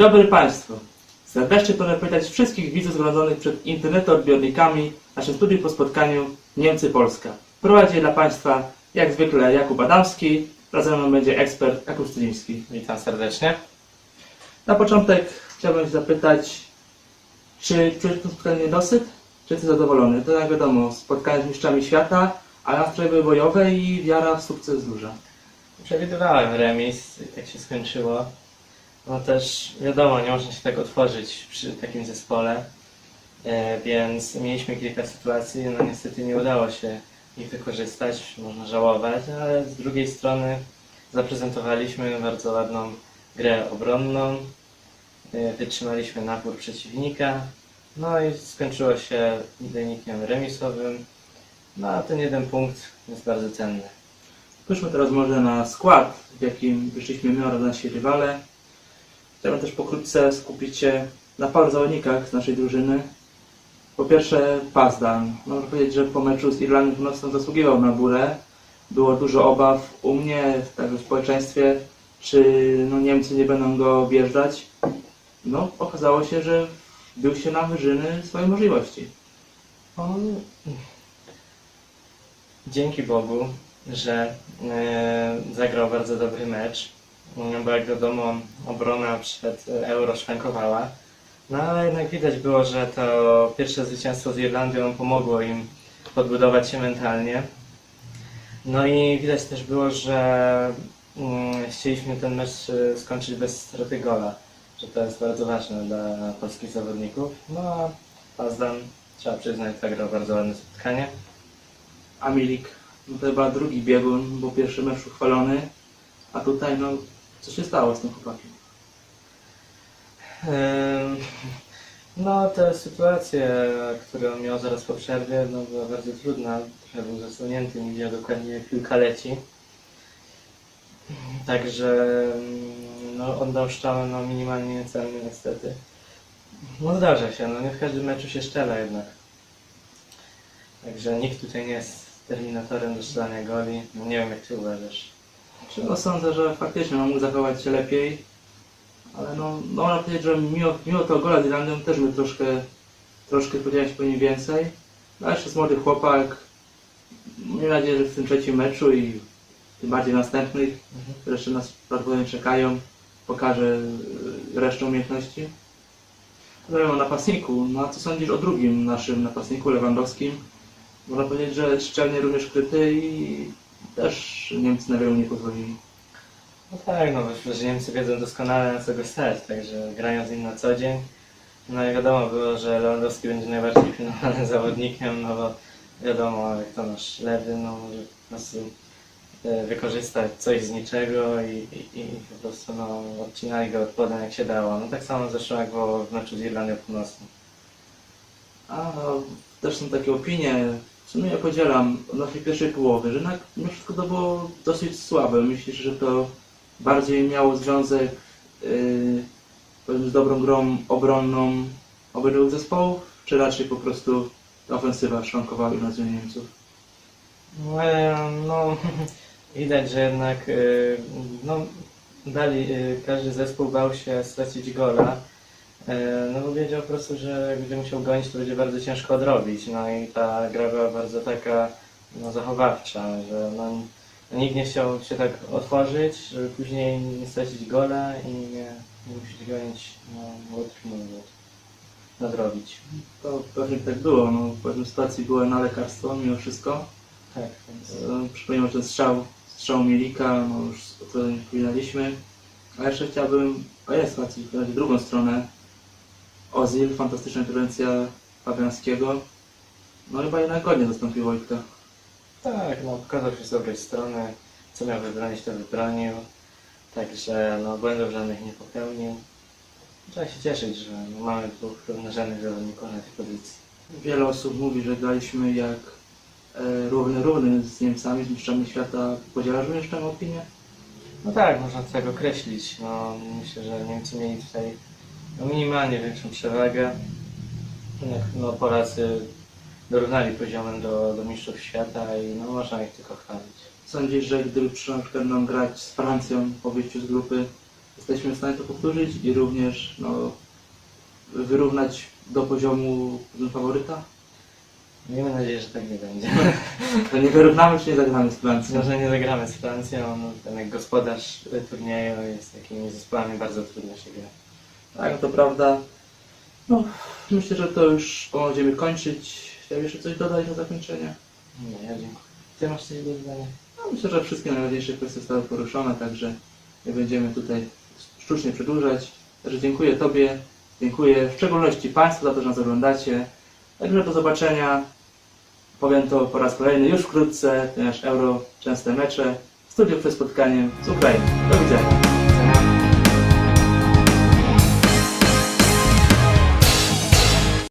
dobry Państwu. Serdecznie pragnę powitać wszystkich widzów zgromadzonych przed internetoodbiornikami naszym studium po spotkaniu Niemcy-Polska. Prowadzi dla Państwa jak zwykle Jakub Adamski, razem ze mną będzie ekspert Jakub Studziński. Witam serdecznie. Na początek chciałbym się zapytać, czy czujesz po spotkaniu niedosyt, czy jesteś zadowolony? To jak wiadomo, spotkanie z mistrzami świata, a nastroje bojowe i wiara w sukces duża. Przewidywałem remis i tak się skończyło. No też wiadomo, nie można się tak otworzyć przy takim zespole, e, więc mieliśmy kilka sytuacji, no niestety nie udało się ich wykorzystać, można żałować, ale z drugiej strony zaprezentowaliśmy bardzo ładną grę obronną, e, wytrzymaliśmy napór przeciwnika, no i skończyło się wynikiem remisowym, no a ten jeden punkt jest bardzo cenny. Spójrzmy teraz może na skład, w jakim wyszliśmy my oraz nasi rywale. Chciałbym też pokrótce skupić się na paru zawodnikach z naszej drużyny. Po pierwsze Pazdan. Można powiedzieć, że po meczu z Irlandią Północną zasługiwał na górę. Było dużo obaw u mnie, także w społeczeństwie, czy no, Niemcy nie będą go objeżdżać. No, okazało się, że wbił się na wyżyny swojej możliwości. On... Dzięki Bogu, że e, zagrał bardzo dobry mecz, bo jak wiadomo obrona przed Euro szwankowała. No ale jednak widać było, że to pierwsze zwycięstwo z Irlandią pomogło im podbudować się mentalnie. No i widać też było, że mm, chcieliśmy ten mecz e, skończyć bez straty gola, że to jest bardzo ważne dla polskich zawodników. No a Pazdan, trzeba przyznać, zagrał bardzo ładne spotkanie. A Milik, no to chyba drugi biegun, bo pierwszy mecz uchwalony, a tutaj no, co się stało z tym chłopakiem? No, ta sytuacja, którą miał zaraz po przerwie, no, była bardzo trudna. Trochę był zasłonięty, nie wiedział dokładnie jak piłka leci. Także no, oddał szczałę no, minimalnie niecelny niestety. No zdarza się, no nie w każdym meczu się szczela jednak. Także nikt tutaj nie jest terminatorem do strzelania goli. No, nie wiem jak ty uważasz. Czy no sądzę, że faktycznie on mógł zachować się lepiej, ale no, no można powiedzieć, że mimo, mimo tego gola z Irlandią też by troszkę, troszkę się po nim więcej. No ale jeszcze jest młody chłopak. Mam nadzieję, że w tym trzecim meczu i tym bardziej następnych, które jeszcze nas prawdopodobnie czekają, pokaże y, resztę umiejętności. Mówimy o napastniku. No a co sądzisz o drugim naszym napastniku, Lewandowskim? Można powiedzieć, że szczelnie również kryty i też Niemcy na wielu nie pozwolili. No tak, no myślę, że Niemcy wiedzą doskonale na co go stać, także grają z nim na co dzień. No i wiadomo było, że Lewandowski będzie najbardziej pilnowanym zawodnikiem, no bo wiadomo, jak to nasz lewy, no może po prostu e, wykorzystać coś z niczego i, i, i po prostu no, odcinali go od podań jak się dało. No tak samo zresztą jak było w meczu z Irlandią Północną. A no, też są takie opinie, w sumie ja podzielam od naszej pierwszej połowy, że jednak mimo wszystko to było dosyć słabe. Myślisz, że to bardziej miało związek yy, z dobrą grą obronną obydwu zespołów, czy raczej po prostu ofensywa szwankowała na Niemców? No, e, no widać, że jednak e, no, dali, e, każdy zespół bał się stracić gola. E, No bo wiedział po prostu, że jak będzie musiał gonić, to będzie bardzo ciężko odrobić. No i ta gra była bardzo taka no, zachowawcza, że no, nikt nie chciał się tak otworzyć, żeby później nie stracić gola i nie, nie musieć gonić no, łód, nadrobić. To pewnie tak było. No, powiedzmy sytuacji były na lekarstwo mimo wszystko. Tak, więc... E, Przypomniał ten strzał, strzał Mielika, no już o nie wspominaliśmy. A jeszcze chciałbym o jednej sytuacji drugą stronę. Ozil, fantastyczna interwencja Fabianskiego. No chyba jednak godnie zastąpił Wojtka. Tak, no pokazał się z dobrej strony, co miał wybronić, to wybronił. Także no błędów żadnych nie popełnił. Trzeba się cieszyć, że mamy dwóch równorzędnych zawodników na tej pozycji. Wiele osób mówi, że graliśmy jak e, równy równy z Niemcami, z mistrzami świata. Podzielasz również tę opinię? No tak, można tak określić. No, myślę, że Niemcy mieli tutaj minimalnie większą przewagę. No, Polacy dorównali poziomem do, do mistrzów świata i no, można ich tylko chwalić. Sądzisz, że gdyby przyszło na przykład nam grać z Francją po wyjściu z grupy, jesteśmy w stanie to powtórzyć i również no, wyrównać do poziomu faworyta. Miejmy nadzieję, że tak nie będzie. To nie wyrównamy czy nie zagramy z Francją? Może nie zagramy z Francją, no, ten jak gospodarz turnieju jest takimi zespołami bardzo trudno się gra. Tak, to prawda. No, myślę, że to już będziemy kończyć. Chciałem jeszcze coś dodać na zakończenie? Nie, ja dziękuję. Ty masz coś do dodania? No, myślę, że wszystkie najważniejsze kwestie zostały poruszone, także nie będziemy tutaj sztucznie przedłużać. Także dziękuję Tobie, dziękuję w szczególności Państwu za to, że nas oglądacie. Także do zobaczenia. Powiem to po raz kolejny już wkrótce, ponieważ Euro częste mecze. Studio przed spotkaniem z Ukrainy. Do widzenia.